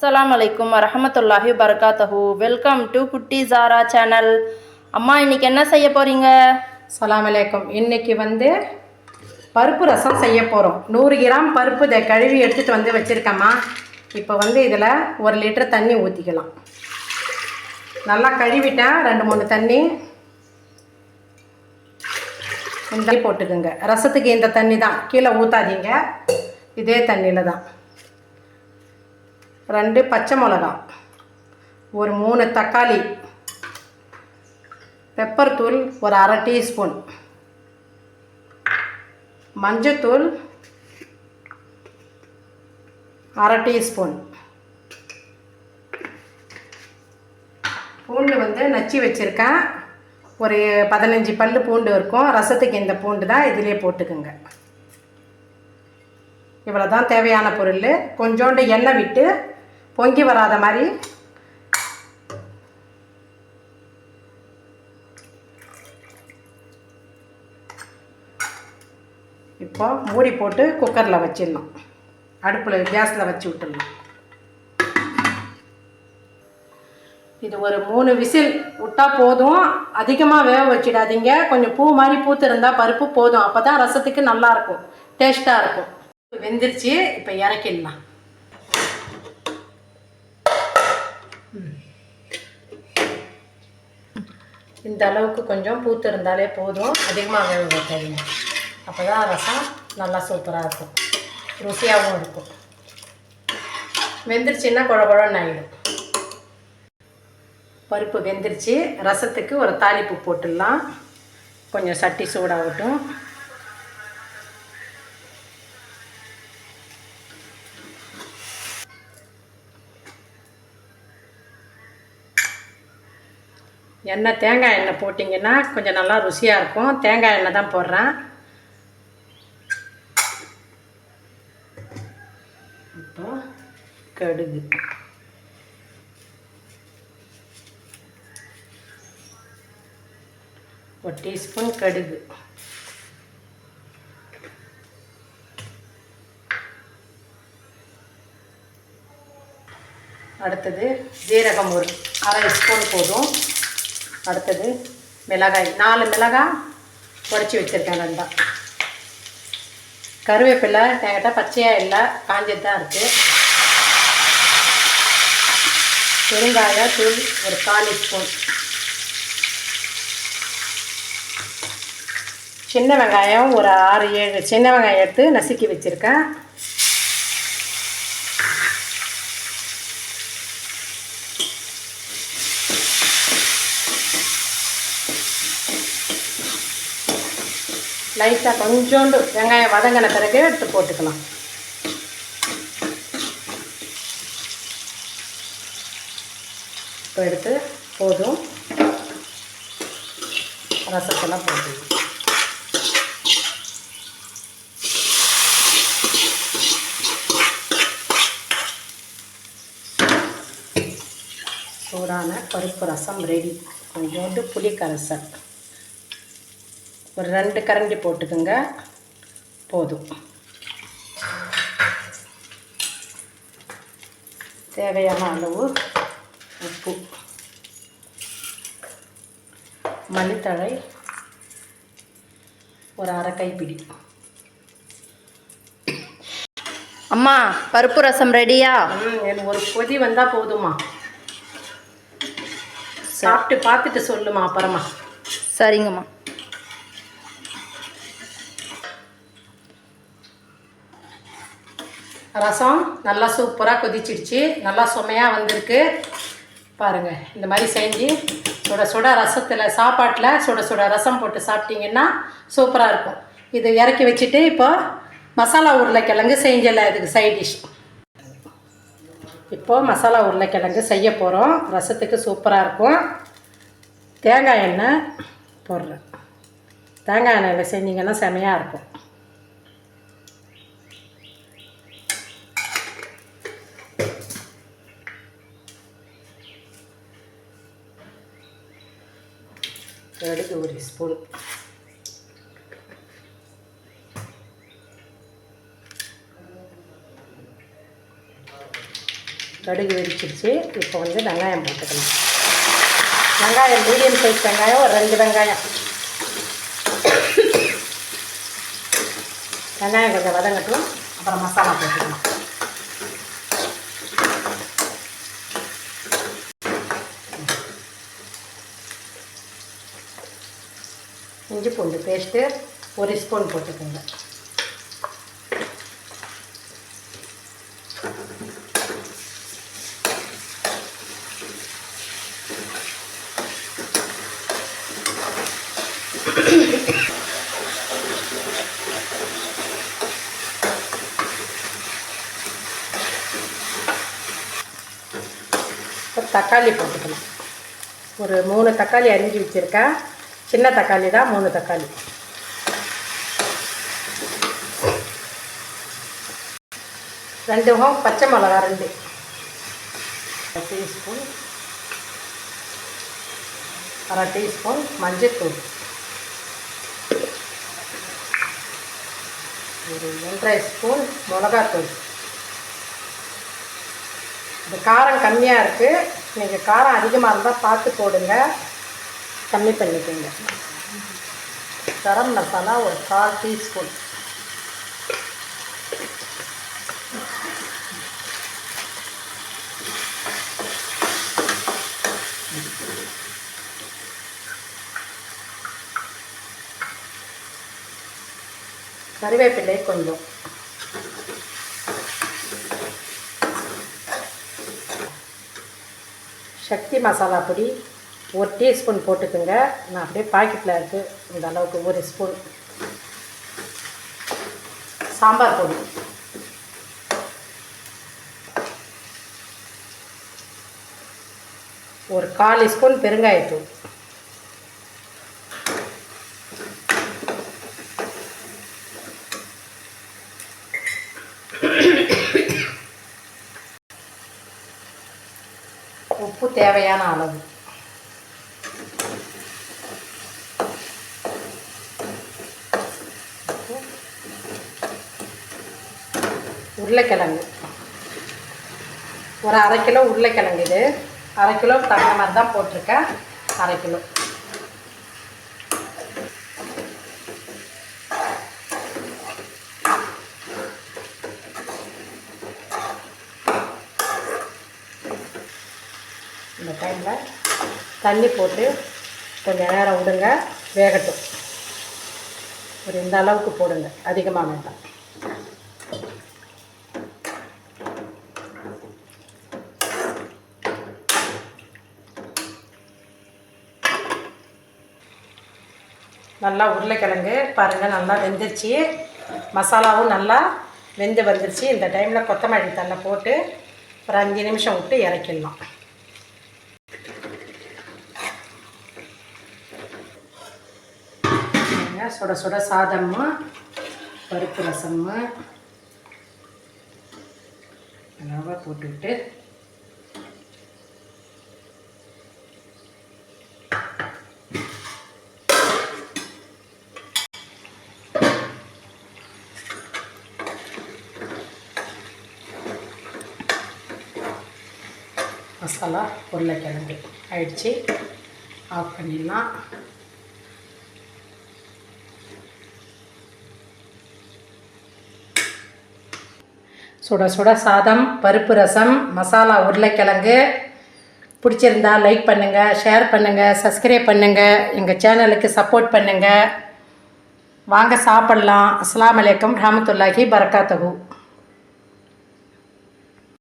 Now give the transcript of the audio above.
அஸ்லாம் அலைக்கும் வரமத்துல்லாஹி பரகாத்தஹு வெல்கம் டு குட்டி ஜாரா சேனல் அம்மா இன்னைக்கு என்ன செய்ய போகிறீங்க சலாம் அலைக்கும். இன்றைக்கி வந்து பருப்பு ரசம் செய்ய போகிறோம் நூறு கிராம் பருப்பு இதை கழுவி எடுத்துகிட்டு வந்து வச்சுருக்கேம்மா. இப்போ வந்து இதில் ஒரு லிட்டர் தண்ணி ஊற்றிக்கலாம் நல்லா கழுவிட்டேன் ரெண்டு மூணு தண்ணி இந்த போட்டுக்குங்க. ரசத்துக்கு இந்த தண்ணி தான். கீழே ஊற்றாதீங்க இதே தண்ணியில் தான். ரெண்டு பச்சை மிளகா ஒரு மூணு தக்காளி பெப்பர் தூள் ஒரு அரை டீஸ்பூன் மஞ்சத்தூள் அரை டீஸ்பூன். பூண்டு வந்து நச்சு வச்சுருக்கேன். ஒரு பதினஞ்சு பல் பூண்டு இருக்கும். ரசத்துக்கு இந்த பூண்டு தான் இதிலே போட்டுக்குங்க. இவ்வளோ தான் தேவையான பொருள். கொஞ்சோண்டு எண்ணெய் விட்டு பொங்கி வராத மாதிரி. இப்போ மூடி போட்டு குக்கரில் வச்சிடணும். அடுப்பில் கேஸில் வச்சு விட்டுடலாம் இது ஒரு மூணு விசில் விட்டால் போதும். அதிகமாக வேக வச்சிடாதீங்க. கொஞ்சம் பூ மாதிரி பூத்துருந்தா பருப்பு போதும். அப்போ தான் ரசத்துக்கு நல்லாயிருக்கும் டேஸ்ட்டாக இருக்கும். வெந்துருச்சு. இப்போ இறக்கிடலாம். இந்த அளவுக்கு கொஞ்சம் பூத்து இருந்தாலே போதும். அதிகமாக வேக வைக்காதீங்க. அப்போ தான் ரசம் நல்லா சூப்பராக இருக்கும். ருசியாகவும் இருக்கும். வெந்துருச்சுன்னா குழ குழன்னு ஆகிடும் பருப்பு வெந்துருச்சு. ரசத்துக்கு ஒரு தாளிப்பு போட்டுடலாம். கொஞ்சம் சட்டி சூடாகட்டும். எண்ணெய் தேங்காய் எண்ணெய் போட்டிங்கன்னா கொஞ்சம் நல்லா ருசியாக இருக்கும். தேங்காய் எண்ணெய் தான் போடுறேன். இப்போ கடுகு. ஒரு டீஸ்பூன் கடுகு. அடுத்தது ஜீரகம் ஒரு அரை ஸ்பூன் போதும். அடுத்தது மிளகாய். நாலு மிளகாய் உடச்சி வச்சுருக்கேன் ரெண்டா. கருவேப்பிலை என்கிட்ட பச்சையாக இல்லை காஞ்சது தான் இருக்குது பெருங்காய தூள் ஒரு காலி ஸ்பூன் சின்ன வெங்காயம் ஒரு ஆறு ஏழு சின்ன வெங்காயம் எடுத்து நசுக்கி வச்சுருக்கேன். லைட்டாக கொஞ்சோண்டு வெங்காயம் வதங்கின பிறகு எடுத்து போட்டுக்கலாம். இப்போ எடுத்து போதும். ரசத்தெல்லாம் போட்டு சூடான பருப்பு ரசம் ரெடி. கொஞ்சோண்டு புளி கரைசல் ஒரு ரெண்டு கரண்டி போட்டுக்கோங்க. போதும். தேவையான அளவு உப்பு. மல்லித்தழை ஒரு அரை கைப்பிடி. அம்மா பருப்பு ரசம் ரெடியா? ம், எனக்கு ஒரு கொதி வந்தால் போதுமா சாப்பிட்டு பார்த்துட்டு சொல்லுமா அப்புறமா. சரிங்கம்மா. ரசம் நல்லா சூப்பராக கொதிச்சிடுச்சு. நல்லா சுமையாக வந்திருக்கு. பாருங்கள் இந்த மாதிரி செஞ்சு சுட சுட ரசத்தில் சாப்பாட்டில் சுட சுட ரசம் போட்டு சாப்பிட்டிங்கன்னா சூப்பராக இருக்கும். இது இறக்கி வச்சுட்டு இப்போ மசாலா உருளைக்கிழங்கு செஞ்சலை இதுக்கு சைட் டிஷ் இப்போது மசாலா உருளைக்கிழங்கு செய்ய போகிறோம் ரசத்துக்கு சூப்பராக இருக்கும். தேங்காய் எண்ணெய் போடுறேன். தேங்காய் எண்ணெயில் செஞ்சிங்கன்னா செமையாக இருக்கும். கடுகு ஒரு ஸ்பூன் கடுகு வெடிச்சிருச்சு. இப்போ வந்து வெங்காயம் போட்டுக்கணும். வெங்காயம் மீடியம் சைஸ் வெங்காயம் ஒரு ரெண்டு வெங்காயம். வெங்காயம் கொஞ்சம் வதங்கட்டும். அப்புறம் மசாலா போட்டுக்கணும். பூண்டு பேஸ்ட்டு ஒரு ஸ்பூன் போட்டுக்கோங்க. தக்காளி போட்டுக்கலாம். ஒரு மூணு தக்காளி அரிஞ்சு வச்சுருக்கேன். சின்ன தக்காளி தான் மூணு தக்காளி. ரெண்டு முகம் பச்சை மிளகா ரெண்டு. டீஸ்பூன் அரை டீஸ்பூன் மஞ்சத்தூள். ஒரு ஒன்றரை ஸ்பூன் மிளகாத்தூள். இது காரம் கம்மியாக இருக்குது நீங்கள் காரம் அதிகமாக இருந்தால் பார்த்து போடுங்க. கம்மி பண்ணிக்கோங்க. கரம் மசாலா ஒரு கால் டீஸ்பூன். கறிவேப்பிலை கொஞ்சம். சக்தி மசாலா பொடி ஒரு டீஸ்பூன் போட்டுக்கோங்க. நான் அப்படியே பாக்கெட்டில் இருக்குது இந்த அளவுக்கு ஒரு ஸ்பூன். சாம்பார் பொடி. ஒரு கால் ஸ்பூன் பெருங்காயத்தூள். உப்பு தேவையான அளவு. உருளைக்கிழங்கு. ஒரு அரை கிலோ உருளைக்கிழங்கு இது. அரை கிலோ தகுந்த மாதிரி தான் போட்டிருக்கேன். அரை கிலோ. இந்த டைமில் தண்ணி போட்டு கொஞ்சம் நேரம் விடுங்க. வேகட்டும். ஒரு இந்த அளவுக்கு போடுங்க. அதிகமாக வேண்டாம். நல்லா உருளைக்கிழங்கு பாருங்கள் நல்லா வெந்துருச்சு. மசாலாவும் நல்லா வெந்து வந்துருச்சு. இந்த டைமில் கொத்தமல்லி தண்ணை போட்டு ஒரு அஞ்சு நிமிஷம் விட்டு இறக்கிடலாம். சுட சுட சாதமும் பருப்பு ரசமும் அளவாக போட்டுவிட்டு மசாலா உருளைக்கிழங்கு. ஆயிடுச்சு ஆஃப் பண்ணிடலாம். சுட சுட சாதம் பருப்பு ரசம் மசாலா உருளைக்கிழங்கு. பிடிச்சிருந்தா லைக் பண்ணுங்கள் ஷேர் பண்ணுங்கள் சப்ஸ்கிரைப் பண்ணுங்கள் எங்கள் சேனலுக்கு சப்போர்ட் பண்ணுங்கள் வாங்க சாப்பிட்லாம். அஸ்லாம் வலைக்கம் ரஹமத்துல்லாஹி பரக்காத்தகு